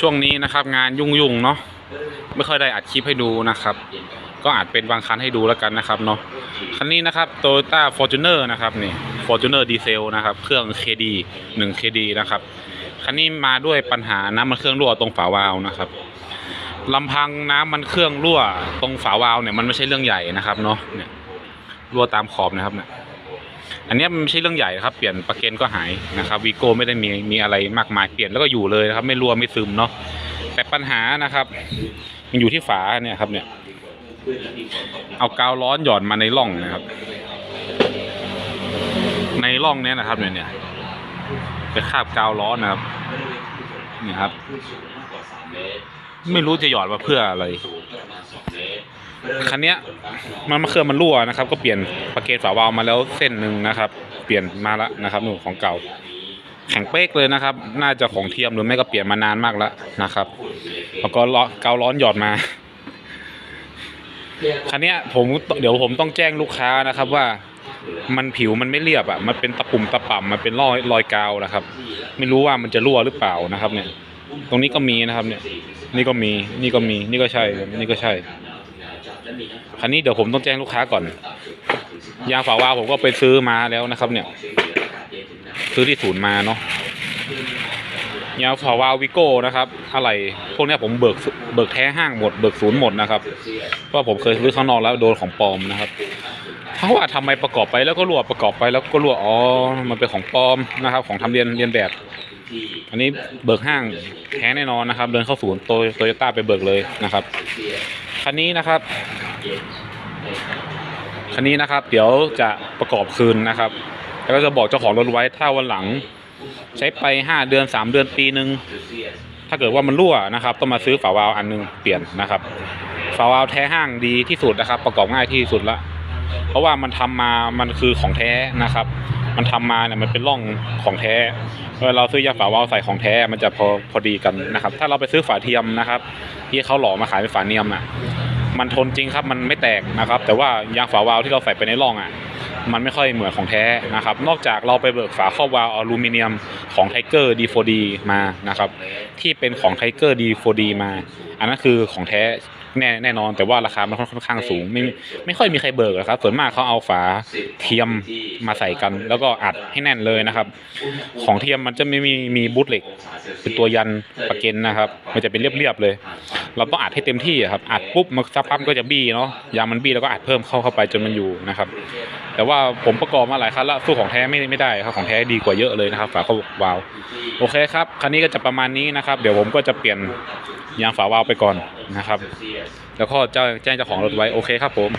ช่วงนี้นะครับงานยุ่งๆเนาะไม่ค่อยได้อัดคลิปให้ดูนะครับ ก็อาจเป็นบางคันให้ดูแล้วกันนะครับเนาะคันนี้นะครับ Toyota Fortuner นอร์นะครับนี่ Fortuner Diesel นะครับเครื่อง KD 1 KD นะครับคันนี้มาด้วยปัญหาน้ำมันเครื่องรั่วตรงฝาวาล์วนะครับลำพังน้ำมันเครื่องรั่วตรงฝาวาล์วเนี่ยมันไม่ใช่เรื่องใหญ่นะครับเนาะเนี่ยรั่วตามขอบนะครับเนี่ย อันนี้มันไม่ใช่เรื่องใหญ่ครับเปลี่ยนประเกันก็หายนะครับวีโก้ไม่ได้มีมีอะไรมากมายเปลี่ยนแล้วก็อยู่เลยนะครับ ไม่รั่วไม่ซึมเนาะแต่ปัญหานะครับ มันอยู่ที่ฝาเนี่ยครับ เนี่ย เอากาวร้อนหย่อนมาในร่องนะครับ ในร่องเนี้ยนะครับเนี่ยเนี่ยเป็นคาบกาวร้อนนะครับนี่ครับ ไม่รู้จะหยอดมาเพื่ออะไร คันนี้มันมาเครื่องมันรั่วนะครับ ก็เปลี่ยนประเกนฝาวาล์วมาแล้วเส้นหนึ่งนะครับ เปลี่ยนมาแล้วนะครับหนูของเก่า แข็งเป๊กเลยนะครับ น่าจะของเทียมหรือไม่ก็เปลี่ยนมานานมากแล้วนะครับ แล้วก็ล้อการ้อนหยอดมาคันนี้ผมเดี๋ยวผมต้องแจ้งลูกค้านะครับว่ามันผิวมันไม่เรียบอะ มันเป็นตะปุ่มตะป่ำมันเป็นรอยรอยกาวนะครับ ไม่รู้ว่ามันจะรั่วหรือเปล่านะครับ เนี่ย ตรงนี้ก็มีนะครับ เนี่ย นี่ก็มี นี่ก็มี นี่ก็ใช่ นี่ก็ใช่ คันนี้เดี๋ยวผมต้องแจ้งลูกค้าก่อน ยางฝาวาผมก็ไปซื้อมาแล้วนะครับ เนี่ย ซื้อที่ศูนย์มาเนาะยางฝาวาววิโก้นะครับอะไรพวกนี้ผมเบิกเบิกแท้ห้างหมดเบิกศูนย์หมดนะครับเพราะผมเคยซื้อข้างนอกแล้วโดนของปลอมนะครับถ้าว่าทำไมประกอบไปแล้วก็รั่วประกอบไปแล้วก็รั่วอ๋อมันเป็นของปลอมนะครับ ของทำเรียนเรียนแบบอันนี้เบิกห้างแท้แน่นอนนะครับ เดินเข้าศูนย์โตโตโยต้าไปเบิกเลยนะครับ คันนี้นะครับ คันนี้นะครับ เดี๋ยวจะประกอบคืนนะครับ แล้วก็จะบอกเจ้าของรถไว้ถ้าวันหลัง ใช้ไปห้าเดือนสามเดือนปีหนึ่งถ้าเกิดว่ามันรั่วนะครับ ต้องมาซื้อฝาวาล์วอันหนึงเปลี่ยนนะครับ ฝาวาล์วแท้ห้างดีที่สุดนะครับ ประกอบง่ายที่สุดละเพราะว่ามันทำมามันคือของแท้นะครับ มันทำมาเนี่ยมันเป็นร่องของแท้เวลาเราซื้อยาฝาวาล์วใส่ของแท้มันจะพอพอดีกันนะครับ ถ้าเราไปซื้อฝาเทียมนะครับ ที่เขาหล่อมาขายเป็นฝาเนียมอะ มันทนจริงครับมันไม่แตกนะครับ แต่ว่ายางฝาวาล์วที่เราใส่ไปในร่องอะมันไม่ค่อยเหมือนของแท้นะครับ นอกจากเราไปเบิกฝาครอบวาล์วอลูมิเนียมของไทเกอร์ D4D มานะครับ ที่เป็นของไทเกอร์ D4D มา อันนั้นคือของแท้แน่แน่นอนแต่ว่าราคามันค่อนข้างสูง ไม่ไม่ค่อยมีใครเบิกหรอกครับส่วนมากเขาเอาฝาเทียมมาใส่กัน แล้วก็อัดให้แน่นเลยนะครับ ของเทียมมันจะไม่มีมีบูทเหล็ก เป็นตัวยันประเก็นนะครับ มันจะเป็นเรียบๆเลย เราต้องอัดให้เต็มที่ครับอัดปุ๊บมันสักพักมันก็จะบี้เนาะยางมันบี้แล้วก็อัดเพิ่มเข้าเข้าไปจนมันอยู่นะครับ แต่ว่าผมประกอบมาหลายคันแล้วสู้ของแท้ไม่ไม่ได้ครับของแท้ดีกว่าเยอะเลยนะครับ ฝาเข้าวาล์วโอเคครับคันนี้ก็จะประมาณนี้นะครับ เดี๋ยวผมก็จะเปลี่ยนยางฝาวาล์วไปก่อนนะครับ แล้วก็แจ้งเจ้าของรถไว้โอเคครับผม